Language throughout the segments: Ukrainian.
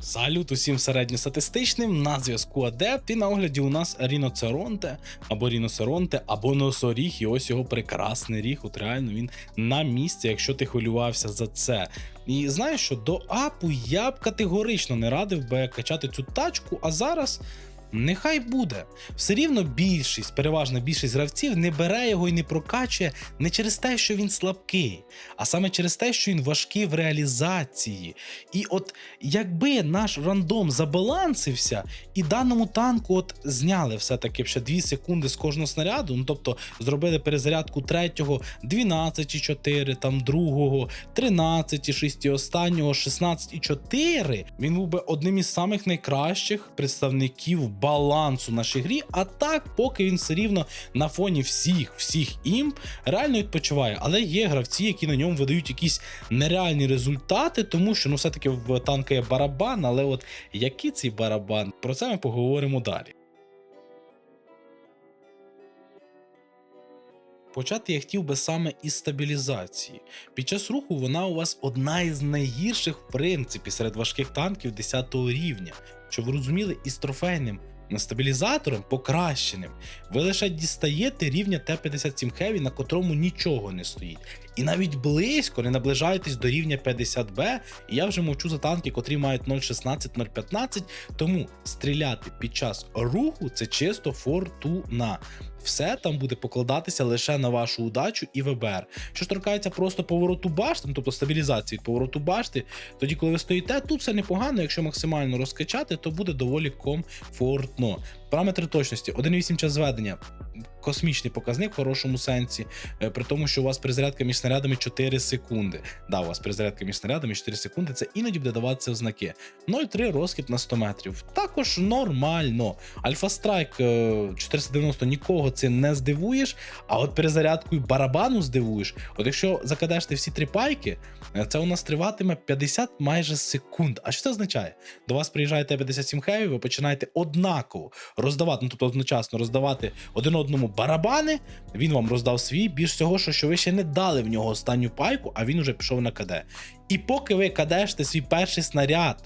Салют усім середньостатистичним на зв'язку Адепт і на огляді у нас Ріноцеронте або Ріносеронте, або Носоріг, і ось його прекрасний ріг. От реально він на місці, якщо ти хвилювався за це. І знаєш що, до апу я б категорично не радив би качати цю тачку, а зараз. Нехай буде. Все рівно більшість, переважна більшість гравців не бере його і не прокачує не через те, що він слабкий, а саме через те, що він важкий в реалізації. І от якби наш рандом забалансився, і даному танку от зняли все-таки ще 2 секунди з кожного снаряду, ну тобто зробили перезарядку третього, 12,4, там другого, 13,6 і останнього, 16,4, він був би одним із самих найкращих представників балансу нашій грі. А так, поки він все рівно на фоні всіх, всіх імп реально відпочиває. Але є гравці, які на ньому видають якісь нереальні результати, тому що ну все-таки в танка є барабан, але от який цей барабан? Про це ми поговоримо далі. Почати я хотів би саме із стабілізації. Під час руху вона у вас одна із найгірших, в принципі, серед важких танків 10 рівня. Щоб ви розуміли, із трофейним стабілізатором покращеним, ви лише дістаєте рівня Т-57 Heavy, на котрому нічого не стоїть. І навіть близько не наближаєтесь до рівня 50Б, і я вже мовчу за танки, котрі мають 0,16, 0,15, тому стріляти під час руху це чисто фортуна. Все там буде покладатися лише на вашу удачу і ВБР. Що торкається просто повороту башти, ну, тобто стабілізації повороту башти, тоді, коли ви стоїте, тут все непогано. Якщо максимально розкачати, то буде доволі комфортно. more. Параметри точності: 1,8 час зведення. Космічний показник в хорошому сенсі, е, при тому, що у вас перезарядка між снарядами 4 секунди. Да, у вас перезарядка між снарядами 4 секунди, це іноді буде даватися в знаки. 0,3 розкид на 100 метрів. Також нормально. Альфа Страйк е, 490 нікого цим не здивуєш, а от перезарядкою барабану здивуєш. От якщо закадеште всі три пайки, е, це у нас триватиме 50 майже секунд. А що це означає? До вас приїжджає Т-57 Heavy, ви починаєте однаково роздавати, ну тобто одночасно роздавати один одному барабани. Він вам роздав свій, більш всього, що, що ви ще не дали в нього останню пайку, а він уже пішов на КД. І поки ви кадеште свій перший снаряд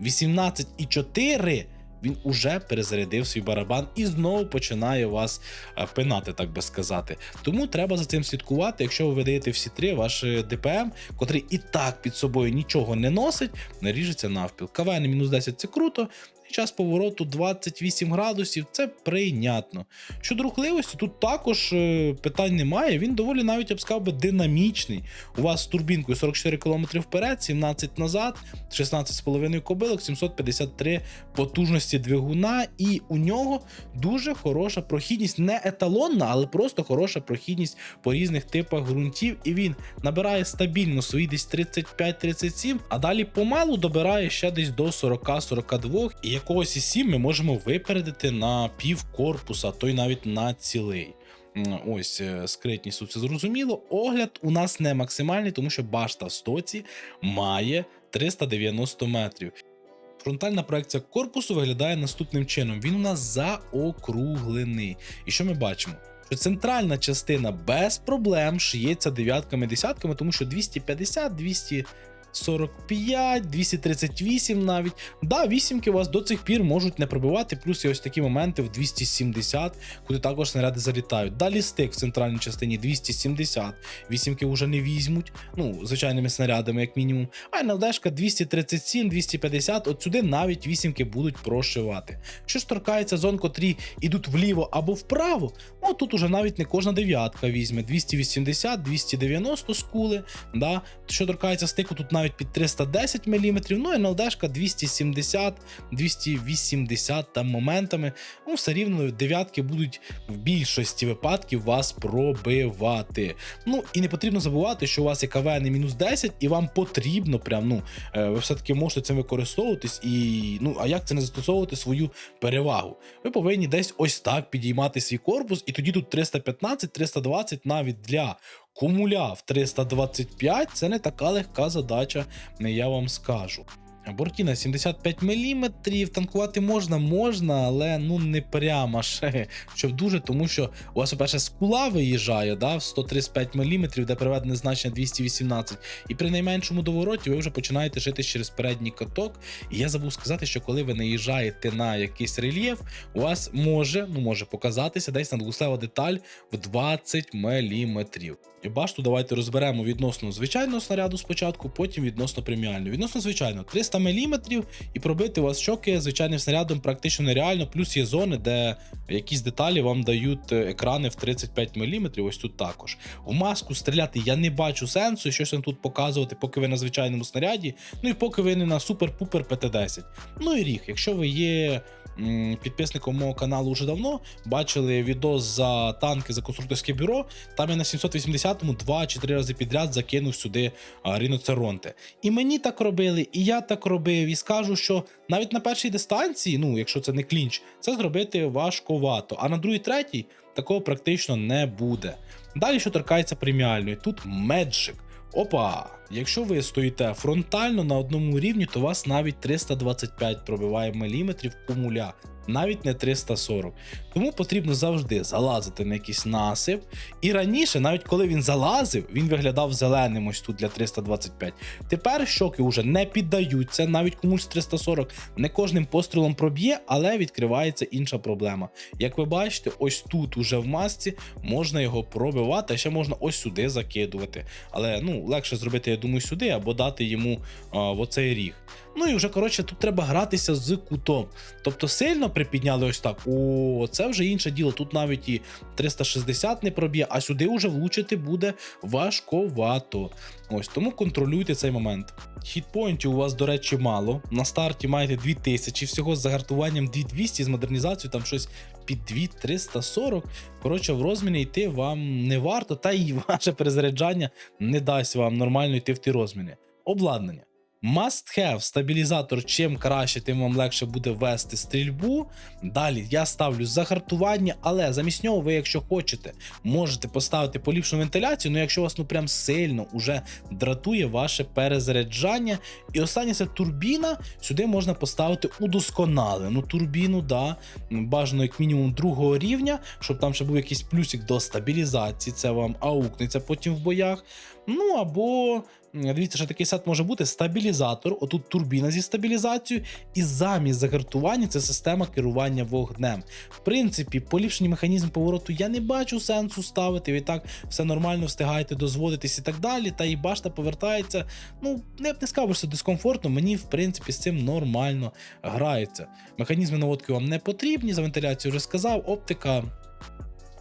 18,4, він уже перезарядив свій барабан і знову починає вас е, пинати, так би сказати. Тому треба за цим слідкувати. Якщо ви видаєте всі три, ваш е, ДПМ, котрий і так під собою нічого не носить, наріжеться навпіл. КВН мінус 10 це круто. Час повороту 28 градусів це прийнятно. Щодо рухливості, тут також е, питань немає. Він доволі навіть я б сказав би динамічний. У вас з турбінкою 44 км вперед, 17 назад, 16,5 кобилок, 753 потужності двигуна, і у нього дуже хороша прохідність, не еталонна, але просто хороша прохідність по різних типах ґрунтів. І він набирає стабільно свої десь 35-37, а далі помалу добирає ще десь до 40-42. І якогось із 7 ми можемо випередити на пів корпуса, то й навіть на цілий. Ось е, скритність це зрозуміло. Огляд у нас не максимальний, тому що башта в стоці має 390 метрів. Фронтальна проекція корпусу виглядає наступним чином: він у нас заокруглений. І що ми бачимо? Що центральна частина без проблем шиється дев'ятками, десятками, тому що 250, 200. 45, 238 навіть. Да, вісімки вас до цих пір можуть не пробивати, плюс є ось такі моменти в 270, куди також снаряди залітають. Далі стик в центральній частині 270, вісімки вже не візьмуть, ну, звичайними снарядами, як мінімум. А НЛДшка 237, 250, от сюди навіть вісімки будуть прошивати. Що ж торкається зон, котрі йдуть вліво або вправо, ну тут уже навіть не кожна дев'ятка візьме. 280, 290 скули. Да? Що торкається стику, тут навіть під 310 мм, ну і НЛДшка 270, 280 там моментами. Ну, все рівно дев'ятки будуть в більшості випадків вас пробивати. Ну і не потрібно забувати, що у вас є КВН мінус 10, і вам потрібно прям, ну, е, ви все-таки можете цим використовуватись, і ну, а як це не застосовувати свою перевагу? Ви повинні десь ось так підіймати свій корпус, і тоді тут 315-320 навіть для кумуля в 325 це не така легка задача, не я вам скажу. Бортіна 75 мм, танкувати можна, можна, але ну не прямо ще, щоб дуже, тому що у вас, по-перше, скула виїжджає да, в 135 мм, де приведене значення 218, і при найменшому довороті ви вже починаєте жити через передній каток. І я забув сказати, що коли ви наїжджаєте на якийсь рельєф, у вас може, ну може показатися десь надвуслева деталь в 20 мм. І башту давайте розберемо відносно звичайного снаряду спочатку, потім відносно преміального. Відносно звичайно 300 мм і пробити у вас щоки звичайним снарядом практично нереально. Плюс є зони, де якісь деталі вам дають е, екрани в 35 мм. Ось тут також. В маску стріляти я не бачу сенсу, щось вам тут показувати, поки ви на звичайному снаряді. Ну і поки ви не на супер-пупер ПТ-10. Ну і ріг, якщо ви є. Підписником мого каналу вже давно бачили відос за танки за конструкторське бюро. Там я на 780-му два чи три рази підряд закинув сюди ріноцеронти. І мені так робили, і я так робив. І скажу, що навіть на першій дистанції, ну якщо це не клінч, це зробити важковато. А на другій, третій такого практично не буде. Далі, що торкається преміальної, тут меджик. Опа! Якщо ви стоїте фронтально на одному рівні, то вас навіть 325 пробиває міліметрів кумуля, навіть не 340. Тому потрібно завжди залазити на якийсь насип. І раніше, навіть коли він залазив, він виглядав зеленим ось тут для 325. Тепер щоки вже не піддаються, навіть комусь 340 не кожним пострілом проб'є, але відкривається інша проблема. Як ви бачите, ось тут уже в масці можна його пробивати, а ще можна ось сюди закидувати. Але ну легше зробити, я думаю, сюди або дати йому а, в оцей ріг. Ну і вже коротше, тут треба гратися з кутом. Тобто сильно припідняли ось так. О, це вже інше діло. Тут навіть і 360 не проб'є, а сюди вже влучити буде важковато. Ось тому контролюйте цей момент. Хітпоінтів у вас, до речі, мало. На старті маєте 2000 всього з загартуванням 2200, з модернізацією там щось під 2340. Коротше, в розміни йти вам не варто, та й ваше перезаряджання не дасть вам нормально йти в ті розміни. Обладнання. Must have стабілізатор. Чим краще, тим вам легше буде вести стрільбу. Далі я ставлю загартування, але замість нього ви, якщо хочете, можете поставити поліпшену вентиляцію. Ну якщо вас ну прям сильно уже дратує ваше перезаряджання. І останнє це турбіна. Сюди можна поставити удосконалену турбіну, да, бажано як мінімум другого рівня, щоб там ще був якийсь плюсик до стабілізації. Це вам аукнеться потім в боях. Ну або Дивіться, що такий сет може бути стабілізатор, отут турбіна зі стабілізацією, і замість загартування це система керування вогнем. В принципі, поліпшений механізм повороту я не бачу сенсу ставити. Ви так все нормально встигаєте дозводитись і так далі. Та і башта повертається. Ну, не б не сказав, що дискомфортно, мені в принципі з цим нормально грається. Механізми наводки вам не потрібні, за вентиляцію вже сказав, оптика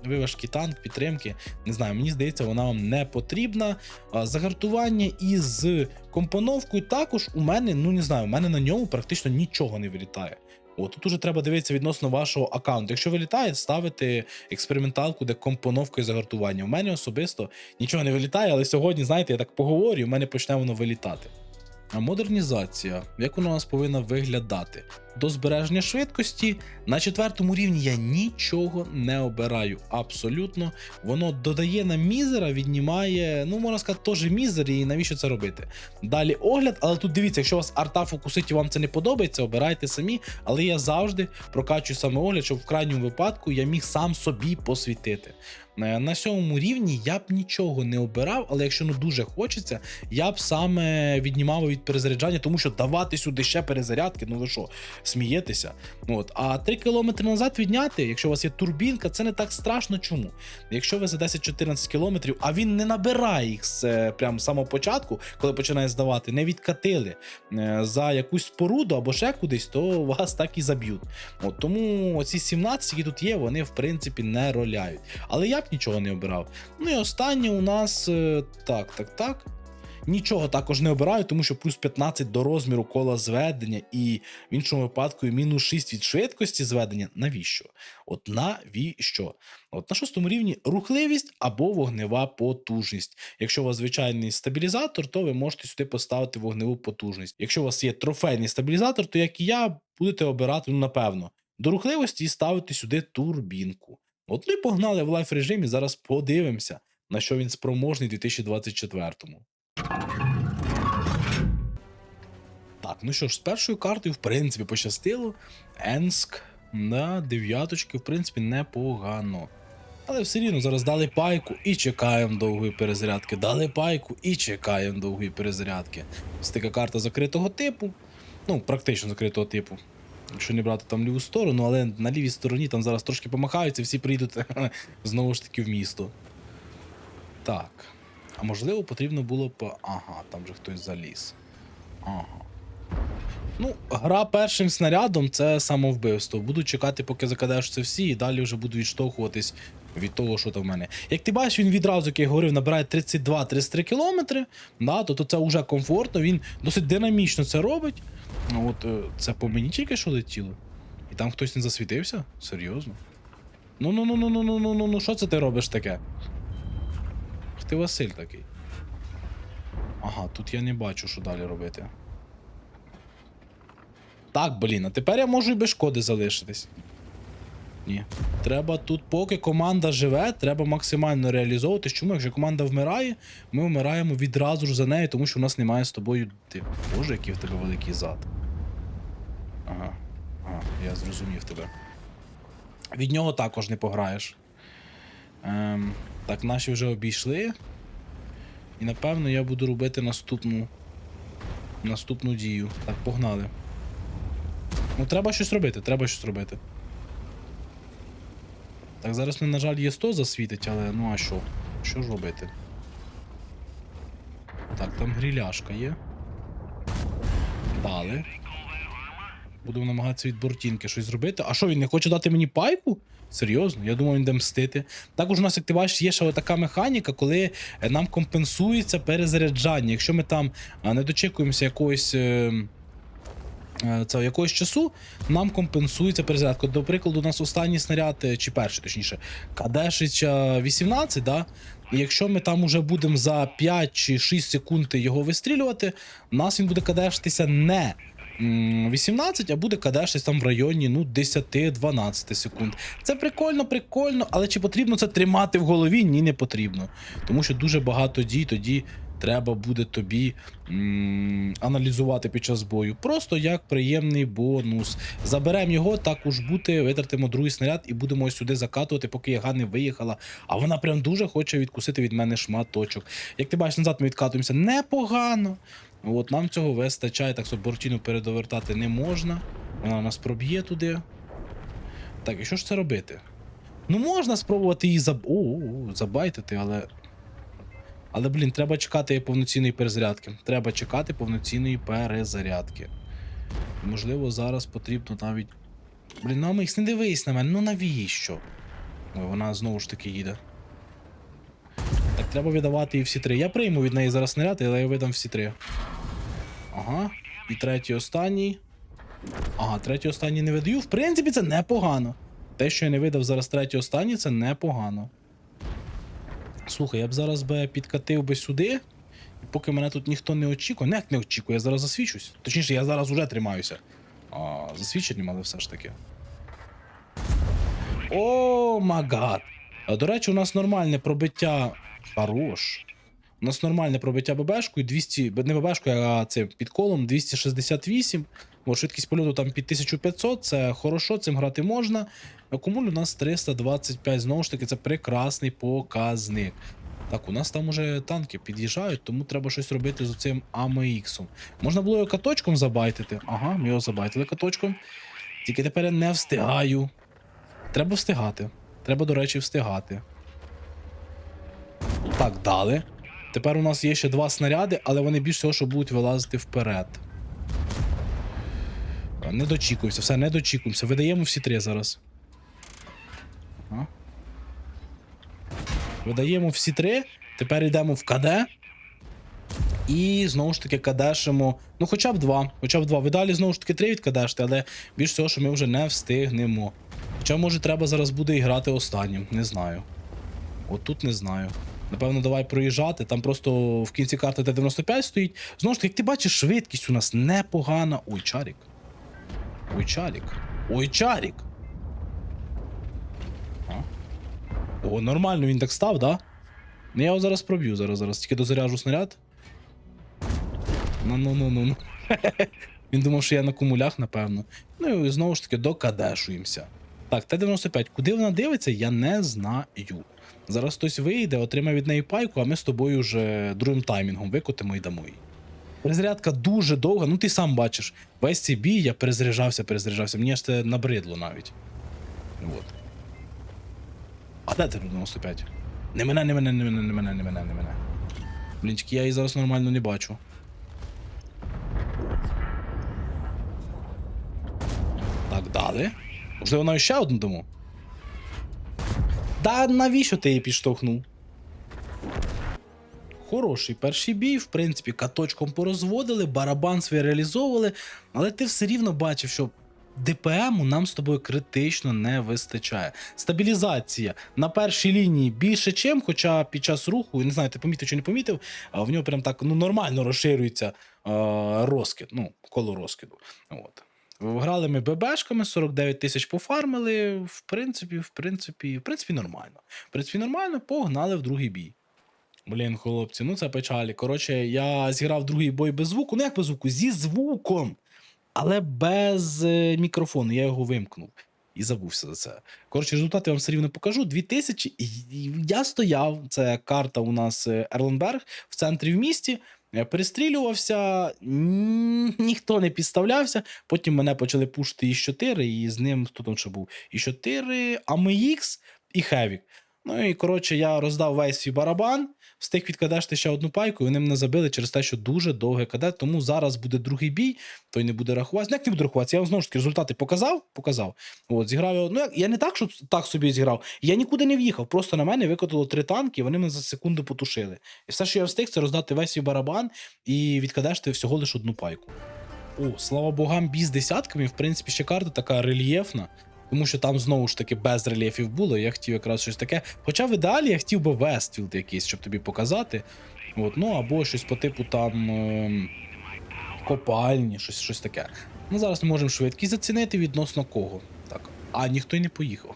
виважки танк, підтримки. Не знаю, мені здається, вона вам не потрібна. Загартування із компоновкою також у мене, ну не знаю, у мене на ньому практично нічого не вилітає. От тут уже треба дивитися відносно вашого аккаунту. Якщо вилітає, ставити експерименталку, де компоновка і загартування. У мене особисто нічого не вилітає, але сьогодні, знаєте, я так поговорю, у мене почне воно вилітати. А модернізація, як вона у нас повинна виглядати? До збереження швидкості на четвертому рівні я нічого не обираю. Абсолютно, воно додає на мізера, віднімає, ну можна сказати, теж мізер, і навіщо це робити? Далі огляд, але тут дивіться, якщо у вас арта фокусить і вам це не подобається, обирайте самі. Але я завжди прокачую саме огляд, щоб в крайньому випадку я міг сам собі посвітити. Е, На сьомому рівні я б нічого не обирав, але якщо ну дуже хочеться, я б саме віднімав від перезаряджання, тому що давати сюди ще перезарядки, ну ви що, смієтеся? От. А 3 кілометри назад відняти, якщо у вас є турбінка, це не так страшно. Чому? Якщо ви за 10-14 кілометрів, а він не набирає їх з е, прям з самого початку, коли починає здавати, не відкатили е, за якусь споруду або ще кудись, то вас так і заб'ють. От тому оці 17, які тут є, вони в принципі не роляють. Але я б нічого не обирав. Ну і останнє у нас е, так, так, так. Нічого також не обираю, тому що плюс 15 до розміру кола зведення, і в іншому випадку мінус 6 від швидкості зведення. Навіщо? От навіщо? От на шостому рівні рухливість або вогнева потужність. Якщо у вас звичайний стабілізатор, то ви можете сюди поставити вогневу потужність. Якщо у вас є трофейний стабілізатор, то як і я, будете обирати, ну напевно, до рухливості і ставити сюди турбінку. От ми погнали в лайф режимі. Зараз подивимося, на що він спроможний у 2024-му. Так, ну що ж, з першою картою, в принципі, пощастило. Енск, да, дев'яточки, в принципі, непогано. Але все рівно зараз дали пайку і чекаємо довгої перезарядки. Дали пайку і чекаємо довгої перезарядки. Стика карта закритого типу. Ну, практично закритого типу. Якщо не брати там ліву сторону, але на лівій стороні там зараз трошки помахаються, всі прийдуть знову ж таки в місто. Так. А можливо, потрібно було б. Ага, там же хтось заліз. Ага. Ну, гра першим снарядом це самовбивство. Буду чекати, поки закладешся всі, і далі вже буду відштовхуватись від того, що там в мене. Як ти бачиш, він відразу, як я говорив, набирає 32-33 кілометри, да, то, то це вже комфортно, він досить динамічно це робить. Ну, От е, це по мені тільки що летіло. І там хтось не засвітився? Серйозно? Ну ну ну ну ну ну ну ну ну що це ти робиш таке? Ти Василь такий. Ага, тут я не бачу, що далі робити. Так, блін, а тепер я можу і без шкоди залишитись. Ні. Треба тут, поки команда живе, треба максимально реалізовуватись. Чому? Якщо команда вмирає, ми вмираємо відразу ж за нею, тому що в нас немає з тобою. Ти. Боже, який в тебе великий зад. Ага. Ага, я зрозумів тебе. Від нього також не пограєш. Ем, так, наші вже обійшли. І напевно я буду робити наступну. Наступну дію. Так, погнали. Ну, треба щось робити, треба щось робити. Так, зараз мене, на жаль, є 100 засвітить, але ну а що? Що ж робити? Так, там гріляшка є. Дали. Буду намагатися від бортінки щось зробити. А що, він не хоче дати мені пайку? Серйозно? Я думав, він буде мстити. Також у нас, як ти бачиш, є ще така механіка, коли е, нам компенсується перезаряджання. Якщо ми там не дочекуємося якогось. Е, е, це якогось часу нам компенсується перезарядка. До прикладу, у нас останній снаряд, е, чи перший, точніше, Кадешича 18, да? І якщо ми там уже будемо за 5 чи 6 секунд його вистрілювати, у нас він буде кадешитися не 18, а буде кадешитись там в районі ну, 10-12 секунд. Це прикольно, прикольно, але чи потрібно це тримати в голові? Ні, не потрібно. Тому що дуже багато дій тоді треба буде тобі м, аналізувати під час бою. Просто як приємний бонус. Заберемо його, також бути, витратимо другий снаряд і будемо ось сюди закатувати, поки яга не виїхала. А вона прям дуже хоче відкусити від мене шматочок. Як ти бачиш, назад ми відкатуємося непогано. От нам цього вистачає, так що бортіну передовертати не можна. Вона нас проб'є туди. Так, і що ж це робити? Ну, можна спробувати її заб... О, забайтити, але. Але, блін, треба чекати повноцінної перезарядки. Треба чекати повноцінної перезарядки. Можливо, зараз потрібно навіть. Блін, ну Амікс, не дивись на мене, ну навіщо? Ой, вона знову ж таки їде. Так, треба віддавати їй всі три. Я прийму від неї зараз снаряд, але я видам всі три. Ага. І третій останній. Ага, третій останній не видаю. В принципі, це непогано. Те, що я не видав зараз третій останній, це непогано. Слухай, я б зараз би підкатив би сюди, і поки мене тут ніхто не очікує. Не як не очікує, я зараз засвічусь. Точніше, я зараз уже тримаюся. А, засвідченням, але все ж таки. О, магад. До речі, у нас нормальне пробиття. Хорош. У нас нормальне пробиття ББшкою 200, не ББшкою, а це під колом 268. Бо швидкість польоту там під 1500, це хорошо, цим грати можна. Акумуль у нас 325, знову ж таки, це прекрасний показник. Так, у нас там уже танки під'їжджають, тому треба щось робити з цим AMX. Можна було його каточком забайтити. Ага, ми його забайтили каточком. Тільки тепер я не встигаю. Треба встигати. Треба, до речі, встигати. Так, дали. Тепер у нас є ще два снаряди, але вони більш всього, що будуть вилазити вперед. Не дочікуємося, все, не дочікуємося. Видаємо всі три зараз. Видаємо всі три. Тепер йдемо в КД. І знову ж таки кадешимо. Ну, хоча б два. Хоча б два. Ви далі знову ж таки три відкадеште, але більш всього, що ми вже не встигнемо. Хоча, може, треба зараз буде і грати останнім. Не знаю. От тут не знаю. Напевно, давай проїжджати. Там просто в кінці карти Т-95 стоїть. Знову ж таки, як ти бачиш, швидкість у нас непогана. Ой, чарік. Ой, чарік. Ой, чарік. О, нормально він так став, да? Ну я його зараз проб'ю, зараз, зараз. Тільки дозаряжу снаряд. Ну, ну, ну, ну, ну. Він думав, що я на кумулях, напевно. Ну і знову ж таки докадешуємося. Так, Т-95, куди вона дивиться, я не знаю. Зараз хтось вийде, отримає від неї пайку, а ми з тобою вже другим таймінгом викотимо і дамо їй. Перезарядка дуже довга, ну ти сам бачиш. Весь цей бій я перезаряджався, перезаряджався. Мені аж це набридло навіть. От. А де ти 95? Не мене, не мене, не мене, не мене, не мене, не мене. Блінчики, я її зараз нормально не бачу. Так, дали. Можливо, навіть ще одну дамо. Да навіщо ти її підштовхнув? Хороший перший бій, в принципі, каточком порозводили, барабан свій реалізовували, але ти все рівно бачив, що ДПМу нам з тобою критично не вистачає. Стабілізація на першій лінії більше чим, хоча під час руху, не знаю, ти помітив чи не помітив, в нього прям так ну, нормально розширюється е, розкид, ну, коло розкиду. От. Грали ми ББшками, 49 тисяч пофармили. В принципі, в принципі, в принципі, нормально. В принципі, нормально, погнали в другий бій. Блін, хлопці, ну це печалі. Коротше, я зіграв другий бой без звуку. Ну як без звуку? Зі звуком, але без е, мікрофону. Я його вимкнув. І забувся за це. Коротше, результати я вам все рівно покажу. 2000, і і я стояв, це карта у нас Ерленберг в центрі в місті. е, Перестрілювався, ніхто не підставлявся. Потім мене почали пушити і 4 і з ним хто там ще був? І 4 AMX і Хевік. Ну і коротше, я роздав весь свій барабан, встиг відкадешти ще одну пайку, і вони мене забили через те, що дуже довге кадет. Тому зараз буде другий бій, той не буде рахуватися. Ну, як не буде рахуватися? Я вам знову ж таки результати показав, показав. От, зіграв його. Ну, я не так, що так собі зіграв. Я нікуди не в'їхав. Просто на мене викотило три танки, і вони мене за секунду потушили. І все, що я встиг, це роздати весь свій барабан і відкадешти всього лише одну пайку. О, слава богам, бій з десятками. В принципі, ще карта така рельєфна. Тому що там знову ж таки без рельєфів було. Я хотів якраз щось таке. Хоча в ідеалі я хотів би Вестфілд якийсь, щоб тобі показати. От, ну або щось по типу там ем, копальні, щось, щось таке. Ну зараз можемо швидкість зацінити відносно кого. А ніхто й не поїхав.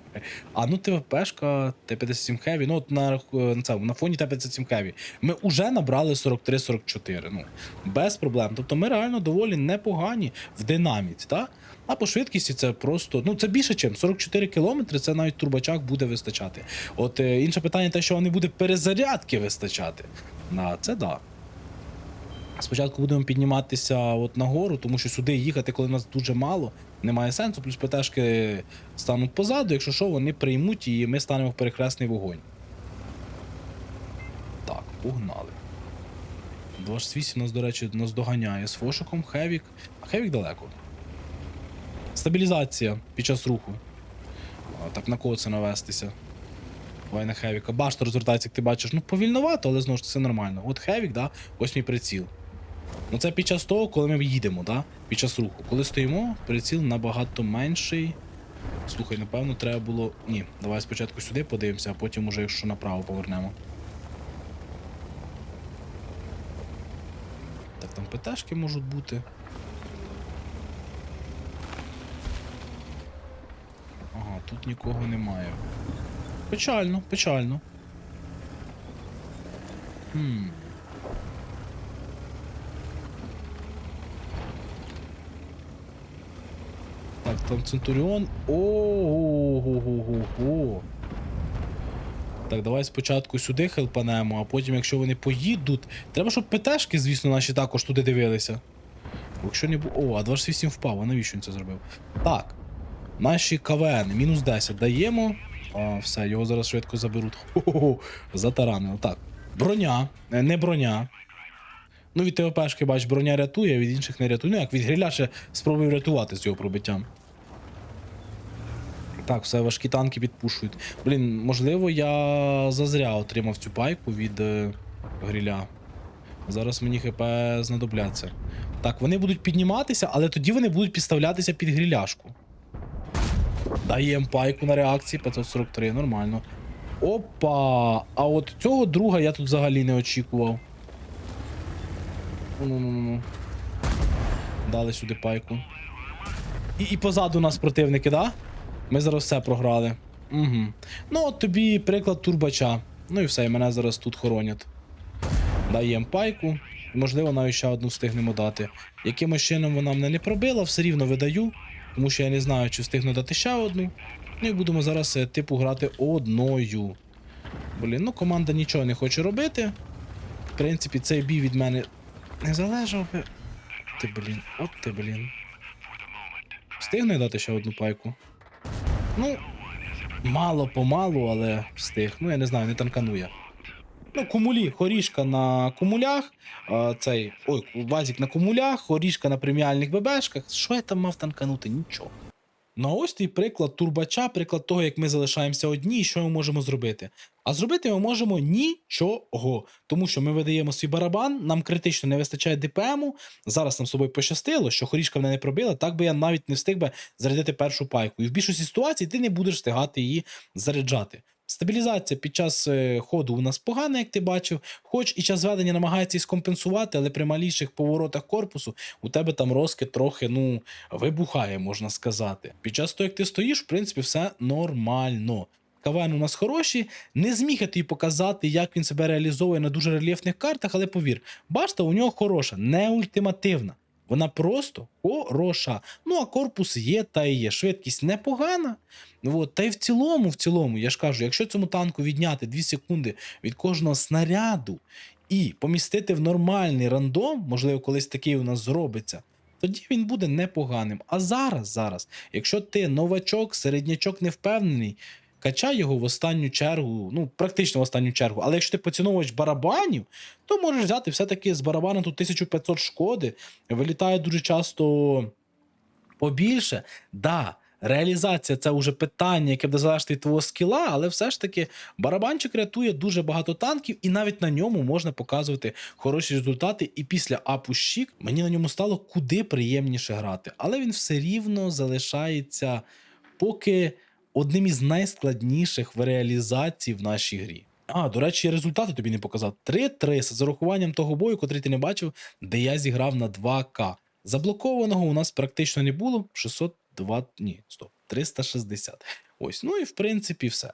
А ну ТВПшка, Т-57 Heavy, ну от на, на, цьому, на фоні Т-57 Heavy ми вже набрали 43-44. Ну, без проблем. Тобто ми реально доволі непогані в динаміці, так? А по швидкості це просто, ну це більше, ніж 44 кілометри, це навіть турбачак буде вистачати. От е, інше питання, те, що не буде перезарядки вистачати. На це да. Спочатку будемо підніматися от нагору, тому що сюди їхати, коли нас дуже мало, немає сенсу. Плюс ПТшки стануть позаду, якщо що, вони приймуть і ми станемо в перехресний вогонь. Так, погнали. 28 нас, до речі, нас доганяє з фошиком. Хевік. А Хевік далеко. Стабілізація під час руху. Так на кого це навестися? Давай на Хевіка. Башта розвертається, як ти бачиш. Ну, повільновато, але знову ж все нормально. От Хевік, да, ось мій приціл. Ну це під час того, коли ми їдемо, да? під час руху. Коли стоїмо, приціл набагато менший. Слухай, напевно, треба було. Ні, давай спочатку сюди подивимося, а потім уже, якщо направо повернемо. Так, там ПТшки можуть бути. Ага, тут нікого немає. Печально, печально. Хм. Там Центуріон. Ого-го-го-го. Так, давай спочатку сюди хелпанемо, а потім, якщо вони поїдуть. Треба, щоб ПТшки, звісно, наші також туди дивилися. Якщо не було. О, а 28 впав, а навіщо він це зробив? Так. Наші КВН, мінус 10 даємо. А, все, його зараз швидко заберуть. Хо-хо-хо, затаранили. Так. Броня, е, не броня. Ну, від ТВПшки, бач, броня рятує, від інших не рятує. Ну, як від гриля ще спробую рятувати з його пробиттям. Так, все, важкі танки підпушують. Блін, можливо, я зазря отримав цю пайку від е, гриля. Зараз мені ХП знадобляться. Так, вони будуть підніматися, але тоді вони будуть підставлятися під гриляшку. Даємо пайку на реакції 543, нормально. Опа! А от цього друга я тут взагалі не очікував. Ну-ну-ну-ну. Дали сюди пайку. І, і позаду нас противники, да? Ми зараз все програли. Угу. Ну, от тобі приклад турбача. Ну і все, і мене зараз тут хоронять. Даємо пайку. Можливо, навіть ще одну встигнемо дати. Якимось чином вона мене не пробила, все рівно видаю, тому що я не знаю, чи встигну дати ще одну. Ну і будемо зараз, е, типу, грати одною. Блін, ну команда нічого не хоче робити. В принципі, цей бій від мене не залежав би. Ти блін, от ти блін. Встигну я дати ще одну пайку? Ну, мало помалу, але встиг. Ну, я не знаю, не танканує. Ну, кумулі, хорішка на кумулях, а, цей, ой, вазік на кумулях, хорішка на преміальних ББшках. Що я там мав танканути? Нічого. Ну, а ось твій приклад турбача, приклад того, як ми залишаємося одні і що ми можемо зробити. А зробити ми можемо нічого, тому що ми видаємо свій барабан, нам критично не вистачає ДПМу. Зараз нам з собою пощастило, що хорішка мене не пробила, так би я навіть не встиг би зарядити першу пайку. І в більшості ситуацій ти не будеш встигати її заряджати. Стабілізація під час е, ходу у нас погана, як ти бачив, хоч і час ведення намагається її скомпенсувати, але при маліших поворотах корпусу у тебе там розкид трохи ну, вибухає, можна сказати. Під час того, як ти стоїш, в принципі, все нормально. КВН у нас хороші, не зміг я тобі показати, як він себе реалізовує на дуже рельєфних картах, але повір, башта у нього хороша, не ультимативна. Вона просто хороша. Ну а корпус є та і є. Швидкість непогана. От, та й в цілому, в цілому, я ж кажу, якщо цьому танку відняти 2 секунди від кожного снаряду і помістити в нормальний рандом, можливо, колись такий у нас зробиться, тоді він буде непоганим. А зараз, зараз, якщо ти новачок, середнячок не впевнений, качай його в останню чергу, ну, практично в останню чергу. Але якщо ти поціновувач барабанів, то можеш взяти все-таки з барабану тут 1500 шкоди, вилітає дуже часто побільше. Да, реалізація це вже питання, яке буде залежати від твого скіла, але все ж таки барабанчик рятує дуже багато танків, і навіть на ньому можна показувати хороші результати. І після апу щік мені на ньому стало куди приємніше грати. Але він все рівно залишається поки одним із найскладніших в реалізації в нашій грі. А, до речі, результати тобі не показав. 3-3 з урахуванням того бою, котрий ти не бачив, де я зіграв на 2К. Заблокованого у нас практично не було. 602, ні, стоп, 360. Ось, ну і в принципі все.